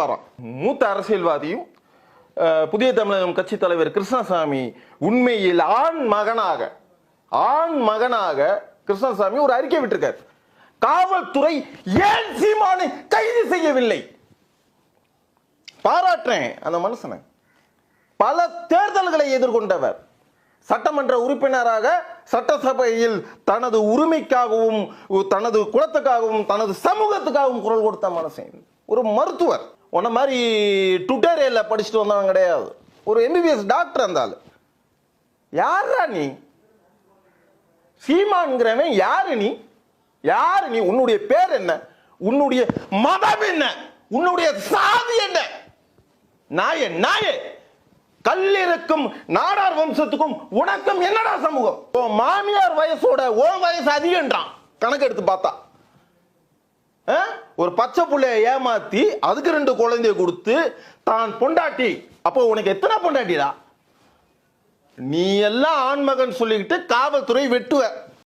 வரோம் மூத்த அரசியல்வாதியும் புதிய தமிழகம் கட்சி தலைவர் கிருஷ்ணசாமி உண்மையில் ஆண் மகனாக ஆண் மகனாக கிருஷ்ணசாமி ஒரு அறிக்கை விட்டிருக்கார். காவல்துறை ஏன் சீமானை கைது செய்யவில்லை? பாராட்டுறேன் அந்த மனுஷனை. பல தேர்தல்களை எதிர்கொண்டவர். சட்டமன்ற உறுப்பினராக சட்டசபையில் தனது உரிமைக்காகவும் தனது குலத்துக்காகவும் தனது சமூகத்துக்காகவும் குரல் கொடுத்த மனுஷன். ஒரு மருத்துவர். உன்ன மாதிரி டுட்டோரியல்ல படிச்சுட்டு வந்தவன் கிடையாது. ஒரு எம்பிபிஎஸ் டாக்டர் இருந்தால். யாரா நீ? சீமான்கிறவன் யாரு நீ? யாரு நீ? உன்னுடைய பேர் என்ன? உன்னுடைய மதம் என்ன? உன்னுடைய சாதி என்ன? நாயே நாயே. கல்லிருக்கும் நாடார் வம்சத்துக்கும் உனக்கும் என்னடா சமூகம்? உன் மாமியார் வயசோட ஓ வயசு அதிகன்றான். கணக்கு எடுத்து பார்த்தா. ஆ? ஒரு பச்சை புள்ளைய ஏமாத்தி அதுக்கு ரெண்டு குழந்தைய கொடுத்து தான் பொண்டாட்டி. அப்போ உனக்கு எத்தனை பொண்டாட்டிடா? நீ எல்லாம் ஆண்மகன் சொல்லிக்கிட்டு காவல்துறை வெட்டுவ.